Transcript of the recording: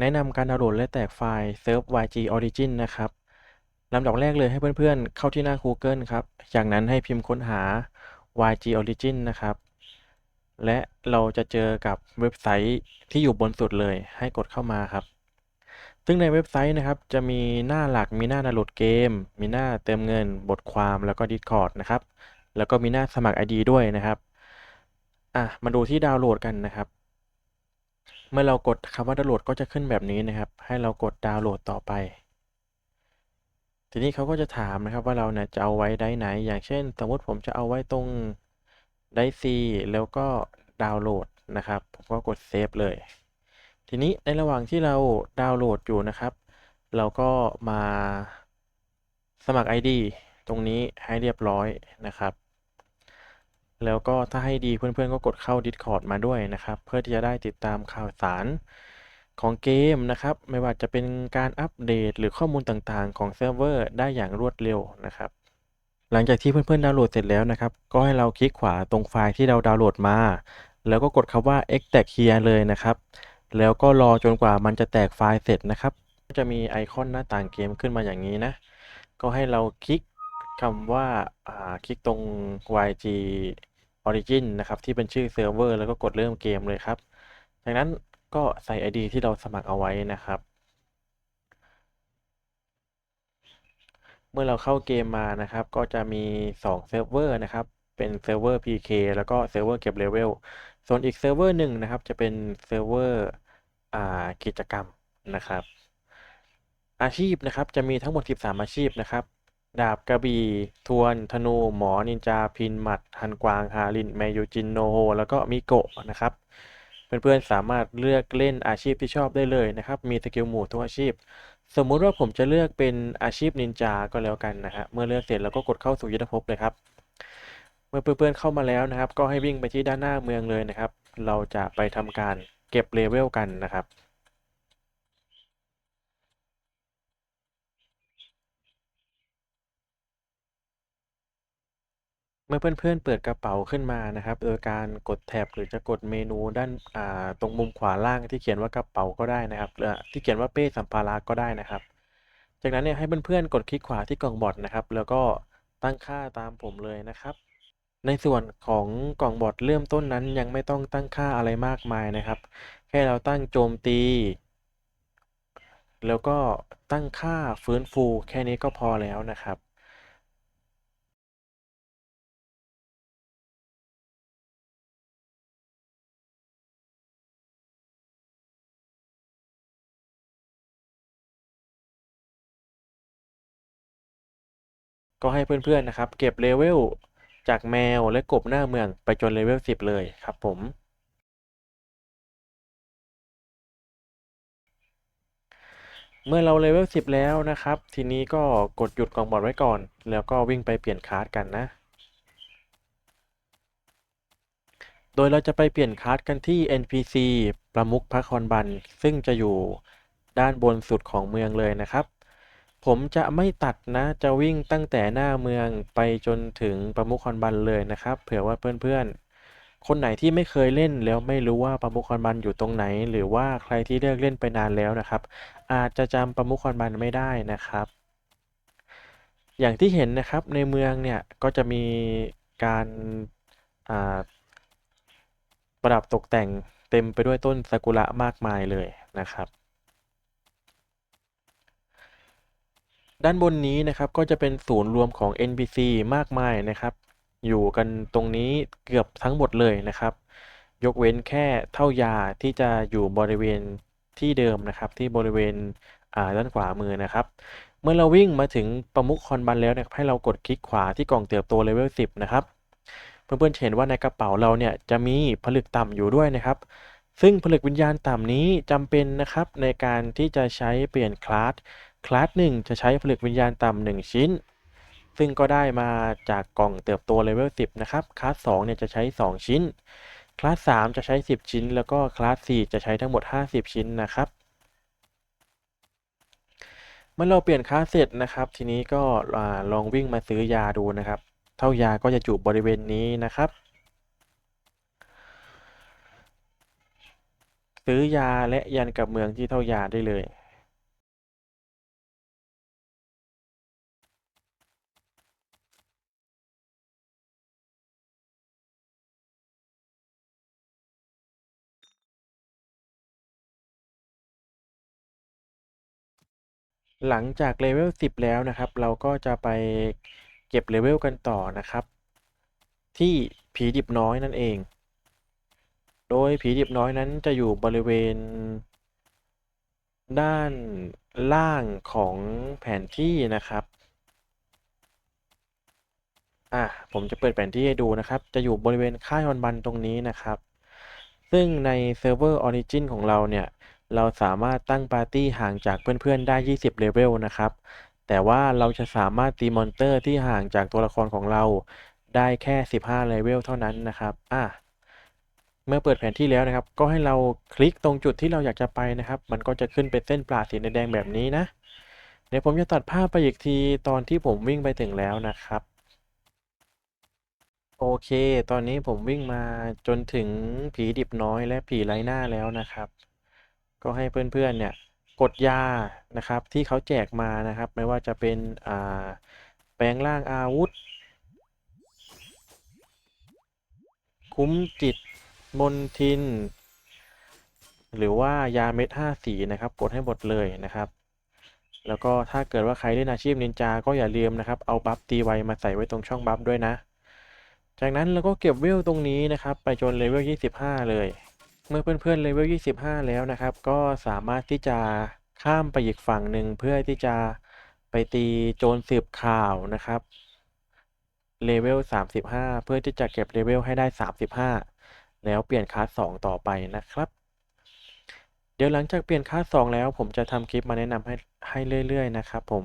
แนะนำการดาวน์โหลดและแตกไฟล์ Surf YG Origin นะครับลำดับแรกเลยให้เพื่อนๆ เข้าที่หน้า Google ครับ จากนั้นให้พิมพ์ค้นหา YG Origin นะครับ และเราจะเจอกับเว็บไซต์ที่อยู่บนสุดเลยให้กดเข้ามาครับ ซึ่งในเว็บไซต์นะครับ จะมีหน้าหลักมีหน้าดาวน์โหลดเกม มีหน้าเติมเงิน บทความแล้วก็ Discord นะครับ แล้วก็มีหน้าสมัคร ID ด้วยนะครับ อะมาดูที่ดาวน์โหลดกันนะครับ เมื่อเรากดคำว่าดาวน์โหลดก็จะขึ้นแบบนี้นะครับ ให้เรากดดาวน์โหลดต่อไป ทีนี้เขาก็จะถามนะครับว่าเราเนี่ยจะเอาไว้ได้ไหน อย่างเช่น สมมติผมจะเอาไว้ตรงได้ C แล้วก็ดาวน์โหลดนะครับ ผมก็กดเซฟเลย ทีนี้ในระหว่างที่เราดาวน์โหลดอยู่นะครับ เราก็มาสมัคร ID ตรงนี้ให้เรียบร้อยนะครับ แล้วก็ถ้าให้ดีเพื่อนๆก็กดเข้า Discord มาด้วยนะครับ เพื่อที่จะได้ติดตามข่าวสารของเกมนะครับ ไม่ว่าจะเป็นการอัปเดตหรือข้อมูลต่างๆ ของเซิร์ฟเวอร์ได้อย่างรวดเร็วนะครับ หลังจากที่เพื่อนๆดาวน์โหลดเสร็จแล้วนะครับ ก็ให้เราคลิกขวาตรงไฟล์ที่เราดาวน์โหลดมา แล้วก็กดคำว่า extract here เลยนะครับ แล้วก็รอจนกว่ามันจะแตกไฟล์เสร็จนะครับก็จะมีไอคอนหน้าต่างเกมขึ้นมาอย่างนี้นะ ก็ให้เราคลิกคำว่าคลิกตรง YG Origin นะครับที่เป็นชื่อเซิร์ฟเวอร์แล้วก็กดเริ่มเกมเลยครับ จากนั้นก็ใส่ ID ที่เราสมัครเอาไว้นะครับ เมื่อเราเข้าเกมมานะครับ ก็จะมี2เซิร์ฟเวอร์นะครับ เป็นเซิร์ฟเวอร์ PK แล้วก็เซิร์ฟเวอร์เก็บเลเวล ส่วนอีกเซิร์ฟเวอร์หนึ่งนะครับ จะเป็นเซิร์ฟเวอร์กิจกรรมนะครับ อาชีพนะครับจะมีทั้งหมด 13 อาชีพนะครับ ดาบกระบี่ ทวน ธนู หมอ นินจา พิน หมัด ฮันกวาง ฮารินแมยูจิน โนโฮ แล้วก็มิโกะนะครับ เพื่อนๆ สามารถเลือกเล่นอาชีพที่ชอบได้เลยนะครับ มีสกิลหมู่ทุกอาชีพ สมมุติว่าผมจะเลือกเป็นอาชีพนินจาก็แล้วกันนะฮะ เมื่อเลือกเสร็จเราก็กดเข้าสู่ยุทธภพเลยครับ เมื่อเพื่อนๆ เข้ามาแล้วนะครับ ก็ให้วิ่งไปที่ด้านหน้าเมืองเลยนะครับ เราจะไปทำการเก็บเลเวลกันนะครับ เมื่อเพื่อนๆเปิดกระเป๋าขึ้นมานะครับ โดยการกดแท็บหรือจะกดเมนูด้านอ่าตรงมุมขวาล่างที่เขียนว่ากระเป๋าก็ได้นะครับหรือที่เขียนว่าเป้สัมภาระก็ได้นะครับ จากนั้นเนี่ยให้เพื่อนๆกดคลิกขวาที่กล่องบอทนะครับ แล้วก็ตั้งค่าตามผมเลยนะครับ ในส่วนของกล่องบอทเริ่มต้นนั้นยังไม่ต้องตั้งค่าอะไรมากมายนะครับ แค่เราตั้งโจมตี แล้วก็ตั้งค่าฟื้นฟูแค่นี้ก็พอแล้วนะครับ ก็ให้เพื่อนๆนะครับ เก็บเลเวลจากแมวและกบหน้าเมืองไปจนเลเวล10 เลยครับผม เมื่อเราเลเวล10 แล้วนะครับ ทีนี้ก็กดหยุดกองบอทไว้ก่อน แล้วก็วิ่งไปเปลี่ยนคาร์ดกันนะ โดยเราจะไปเปลี่ยนคาร์ดกันที่ NPC ประมุขพระคอนบัน ซึ่งจะอยู่ด้านบนสุดของเมืองเลยนะครับ ผมจะไม่ตัดนะ จะวิ่งตั้งแต่หน้าเมืองไปจนถึงประมุขคอนบันเลยนะครับ เผื่อว่าเพื่อนๆ คนไหนที่ไม่เคยเล่นแล้วไม่รู้ว่าประมุขคอนบันอยู่ตรงไหน หรือว่าใครที่เลิกเล่นไปนานแล้วนะครับ อาจจะจำประมุขคอนบันไม่ได้นะครับ อย่างที่เห็นนะครับในเมืองเนี่ยก็จะมีการประดับตกแต่งเต็มไปด้วยต้นซากุระมากมายเลยนะครับ ด้านบนนี้นะครับก็จะเป็นศูนย์รวมของ NPC มากมายนะครับ อยู่กันตรงนี้เกือบทั้งหมดเลยนะครับ ยกเว้นแค่เท่ายาที่จะอยู่บริเวณที่เดิมนะครับ ที่บริเวณด้านขวามือนะครับ เมื่อเราวิ่งมาถึงประมุขคอนบันแล้วนะครับให้เรากดคลิกขวาที่กล่องเติบโตเลเวล10 นะครับ เพื่อนๆเห็นว่าในกระเป๋าเราเนี่ยจะมีผลึกต่ำอยู่ด้วยนะครับ ซึ่งผลึกวิญญาณต่ำนี้จำเป็นนะครับในการที่จะใช้เปลี่ยนคลาส คลาสหนึ่งจะใช้ผลึกวิญญาณต่ำหนึ่งชิ้น ซึ่งก็ได้มาจากกล่องเติบโตเลเวล10 นะครับ คลาส2เนี่ยจะใช้ 2 ชิ้น คลาส3จะใช้ 10 ชิ้น แล้วก็คลาส4จะใช้ทั้งหมด 50 ชิ้นนะครับเมื่อเราเปลี่ยนคลาสเสร็จนะครับ ทีนี้ก็ลองวิ่งมาซื้อยาดูนะครับ เท่ายาก็จะอยู่บริเวณนี้นะครับซื้อยาและยันกับเมืองที่เท่ายาได้เลย หลังจากเลเวล10 แล้วนะครับ เราก็จะไปเก็บเลเวลกันต่อนะครับ ที่ผีดิบน้อยนั่นเอง โดยผีดิบน้อยนั้นจะอยู่บริเวณ ด้านล่างของแผนที่นะครับอะผมจะเปิดแผนที่ให้ดูนะครับ จะอยู่บริเวณค่ายฮอนบันตรงนี้นะครับ ซึ่งในเซิร์ฟเวอร์ Origin ของเราเนี่ย เราสามารถตั้งปาร์ตี้ห่างจากเพื่อนๆได้ 20 เลเวลนะครับ แต่ว่าเราจะสามารถตีมอนเตอร์ที่ห่างจากตัวละครของเราได้แค่ 15 เลเวลเท่านั้นนะครับ อะ เมื่อเปิดแผนที่แล้วนะครับ ก็ให้เราคลิกตรงจุดที่เราอยากจะไปนะครับ มันก็จะขึ้นเป็นเส้นปลาสีแดงแบบนี้นะ เดี๋ยวผมจะตัดภาพไปอีกทีตอนที่ผมวิ่งไปถึงแล้วนะครับ โอเค ตอนนี้ผมวิ่งมาจนถึงผีดิบน้อยและผีไร้หน้าแล้วนะครับ ก็ให้เพื่อนๆเนี่ยกดยานะครับที่เขาแจกมานะครับ ไม่ว่าจะเป็นแปลงร่างอาวุธ คุ้มจิตมนทิน หรือว่ายาเม็ดห้าสีนะครับ กดให้หมดเลยนะครับ แล้วก็ถ้าเกิดว่าใครเล่นอาชีพนินจาก็อย่าลืมนะครับ เอาบัฟตีไวมาใส่ไว้ตรงช่องบัฟด้วยนะ จากนั้นเราก็เก็บเวลตรงนี้นะครับ ไปจนเลเวล 25 เลย เมื่อเพื่อนๆเลเวล 25 แล้วนะครับ ก็สามารถที่จะข้ามไปอีกฝั่งหนึ่งเพื่อที่จะไปตีโจรสืบข่าวนะครับเลเวล 35 เพื่อที่จะเก็บเลเวลให้ได้ 35 แล้วเปลี่ยนคลาส2ต่อไปนะครับ เดี๋ยวหลังจากเปลี่ยนคลาส2แล้ว ผมจะทำคลิปมาแนะนำให้ให้เรื่อย ๆ นะครับผม